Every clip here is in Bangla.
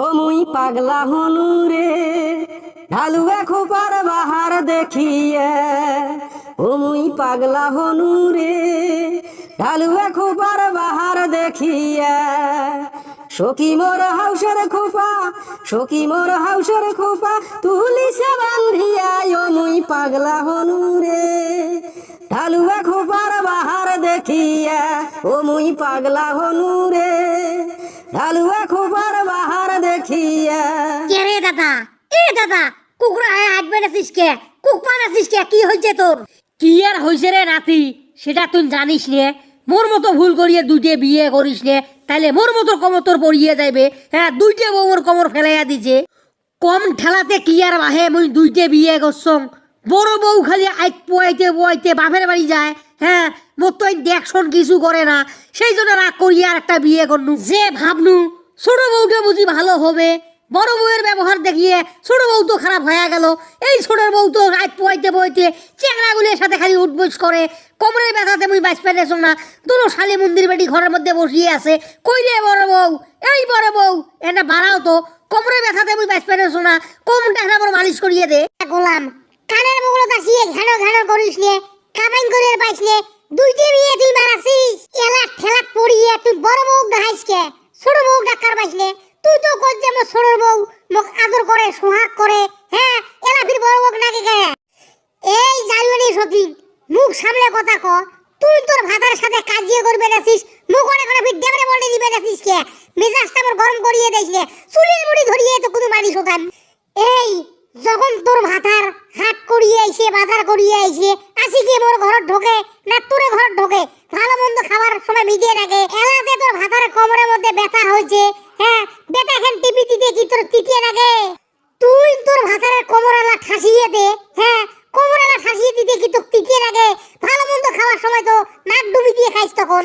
ও মুই পাগলা হনু রে, ঢালুয়া খোপার বাহার দেখিয়ে। ও মুই পাগলা হনু রে, ঢালুয়া খোপার বাহার দেখিয়ে। সখী মোর হাউসের খোপা, সখী মোর হাউসের খোপা তুলিছে বান্ধিয়া। ও মুই পাগলা হনু রে, ঢালুয়া খোপার বাহার দেখিয়া। ও মুই পাগলা হনু রে, ঢালুয়া খোপার বাহার দেখিয়া। কে রে দাদা? এ দাদা কুকুরা হয়ে হাত বেড়েছিস কে কে কি হয়েছে তোর? কি আর হয়েছে রে নাতি? সেটা তুই জানিস নে। মোর মতো ভুল করিয়ে দুইটে বিয়ে করিস নে। তাইলে মোর মতো কমর তোর পড়িয়ে যাইবে। হ্যাঁ দুইটে বউর কমর ফেলাইয়া দিছে। কম ঠেলাতে কি আর বাহে মুই দুইটে বিয়ে করছং? বড় বউ খালি আইক পোয়াইতে পোয়াইতে বাপের বাড়ি যায়। হ্যাঁ মোর তো দেখশন কিছু করে না। সেই জন্য রাগ করি আর একটা বিয়ে করনু। যে ভাবনু ছোট বউটা বুঝি ভালো হবে? বড় বউয়ের ব্যবহার দেখিয়ে ছোট বউ তো খারাপ হয়ে গেল। এই ছোট বউ তো রাত পোয়াইতে পোয়াইতে চেংড়াগুলির সাথে খালি উঠবস করে। কোমরের ব্যথাতে মুই বাঁচ পেতেছ না। দুটো শালি মন্দির বেটি ঘরের মধ্যে বসিয়ে আছে। কইলে বড় বউ? এই বড় বউ এটা বাড়াও তো। কোমরের ব্যথাতে মুই বাঁচ পেতেছ না। একটা আমার মালিশ করিয়ে দে। গোলাম, কানের মুগুলো কাশিয়ে ঘানো ঘানো করিস নে। কামাইন করে পাইস নে। দুইটে বিয়ে তুই মারাছিস। এলা ঠেলা পড়িয়ে তুই বড় বউ দেখাইস কে? ছোট বউ ডাক্তার পাইস নে তুই তো কই যে মোর ছোট বউ মোক আদর করে, সোহাগ করে হ্যাঁ এলা ফির বড় বউ নাকি কে? এই জানুয়ারি সতীন মুখ সামনে কথা ক। তুই তোর ভাতার সাথে কাজিয়ে করবে নাছিস মুখ অনেক অনেক ডেবরে বলে দিবে নাছিস কে? মেজাজটা মোর গরম করিয়ে দিস নে চুরির মুড়ি ধরিয়ে তো কোনো মানি শোধান। এই, যখন তোর ভাতার হাট করিয়ে আইছে, বাজার করিয়ে আইছে আসি কি মোর ঘরত ঢোকে না তোরে ঘরত ঢোকে? ভালো মন্দ খাবার সময় মিটিয়ে রাখে। এলাতে তোর ভাতার কোমরের মধ্যে ব্যথা হয়েছে। হ্যাঁ ব্যথা খান টিপি দিতে কি তোর তিতিয়ে রাখে। তুই তোর ভাতারের কোমরালা ঠাসিয়ে দে। হ্যাঁ কোমরালা ঠাসিয়ে দিতে কি তোর তিতিয়ে রাখে। ভালো মন্দ খাওয়ার সময় তো নাক ডুবি দিয়ে খাইস তখন।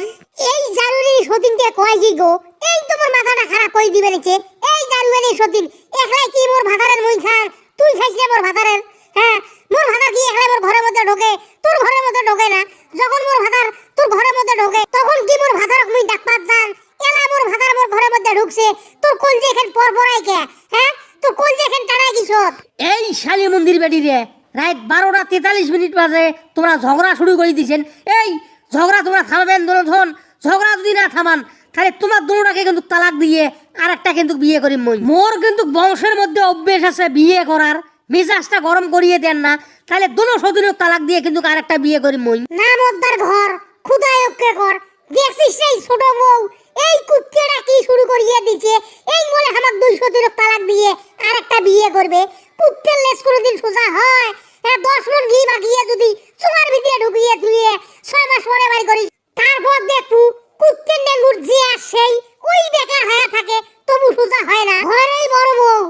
এই জানুয়ারি সতীনকে কয় কি গো? এই তোমার মাথাটা খারাপ করে দিবে নিচে এই জানুয়ারি সতীন, একলাই কি মোর ভাতারের মুই খান তুই খাইছিলে মোর ভাতারের? হ্যাঁ মোর ভাতার কি একলাই মোর ঘরের মধ্যে ঢোকে? তোর ঘরের মধ্যে ঢোকে না। যখন মোর ভাতার তোর ঘরের মধ্যে ঢোকে তখন কি মোর ভাতারক মুই ডাকপাত যান এলা মোর ভাতার মোর ঘরের মধ্যে ঢুকছে তোর কোল যে এখান পর পরাই কে হ্যাঁ? তোর কোল যে এখান টানাই কিসত এই শালি মন্দির বেটি রে রাত বারোটা তেতাল্লিশ মিনিট বাজে তোমরা ঝগড়া শুরু করে দিয়েছেন এই ঝগড়া তোমরা থামাবেন দুজন ঝগড়া যদি না থামান তাহলে তোমার দুটাকে কিন্তু তালাক দিয়ে আর একটা কিন্তু বিয়ে করি মই। মোর কিন্তু বংশের মধ্যে অভ্যেস আছে বিয়ে করার মেজাজটা গরম করিয়ে দেন না তাহলে দুনো সদিনও তালাক দিয়ে কিন্তু আর একটা বিয়ে করি মই। না মদ্দার ঘর খুদায়ককে কর দেখছিস সেই ছোট বউ? এই কুত্তেরা কি শুরু করিয়ে দিছে? এই বলে আমার দুইশো তিরক তালাক দিয়ে আর একটা বিয়ে করবে। কুত্তের লেস কোনোদিন সোজা হয়? হ্যাঁ দশ মন ঘি মাখিয়ে যদি চুমার ভিতরে ঢুকিয়ে ধুয়ে ছয় মাস পরে বাড়ি করিস। তারপর দেখু কুত্তের নেঙ্গুর যে আর সেই ওই বেকার হয়ে থাকে তবু সোজা হয় না ঘরেই বড় বউ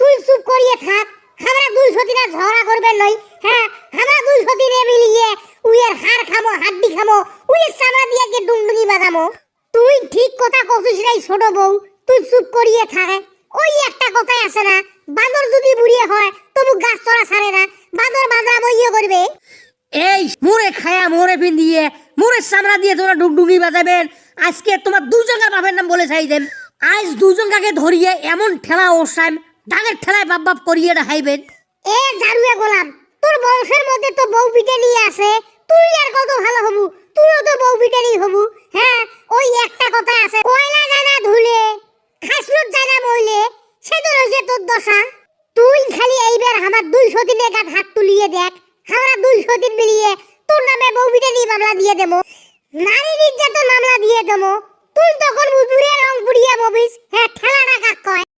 তুই চুপ করিয়ে থাক আমরা দুইশো দিনে ঝগড়া করবেন নই হ্যাঁ আমরা দুইশো দিনে মিলিয়ে উইয়ের হাড় খামো হাড্ডি খামো উইয়ের চামড়া দিয়ে গিয়ে ডুংডুঙি বাজামো তুই ঠিক কথা কছিস রে ছোট বউ তুই চুপ করিয়ে থাকে। ওই একটা কথাই আছে না বাঁদর যদি বুড়িয়ে হয় তবু গাছ চড়া ছাড়ে না বাঁদর বাজা বইয়ে করবে। এই মোরে খায়া মোরে পিন্দিয়ে মোরে চামড়া দিয়ে তোমরা ডুগডুগি বাজাবেন আজকে তোমার দুজনকার বাপের নাম বলে চাই দেন। আজ দুজনকাকে ধরিয়ে এমন ঠেলা ওসাইম ডাঙের ঠেলায় বাপ বাপ করিয়ে দেখাইবেন। এ জারুয়ে গোলাম তোর বংশের মধ্যে তো বউ পিটানি আছে তুই আর কত ভালো হবু তুইও তো বউ পিটানি হবু হ্যাঁ ওই একটা কথা আছে কয়লা জানা ধুলে খাসরুত জানা মইলে সে তো রয়েছে তোর দশা তুই খালি এইবার আমার দুইশো দিনের গান হাত তুলিয়ে দেখ। আমরা দুইশো দিন মিলিয়ে তোর নামে বউবিটা নিয়ে মামলা দিয়ে দেবো। নারী নির্যাতন মামলা দিয়ে দেবো। তুই তখন রং পুড়িয়ে ববিস। হ্যাঁ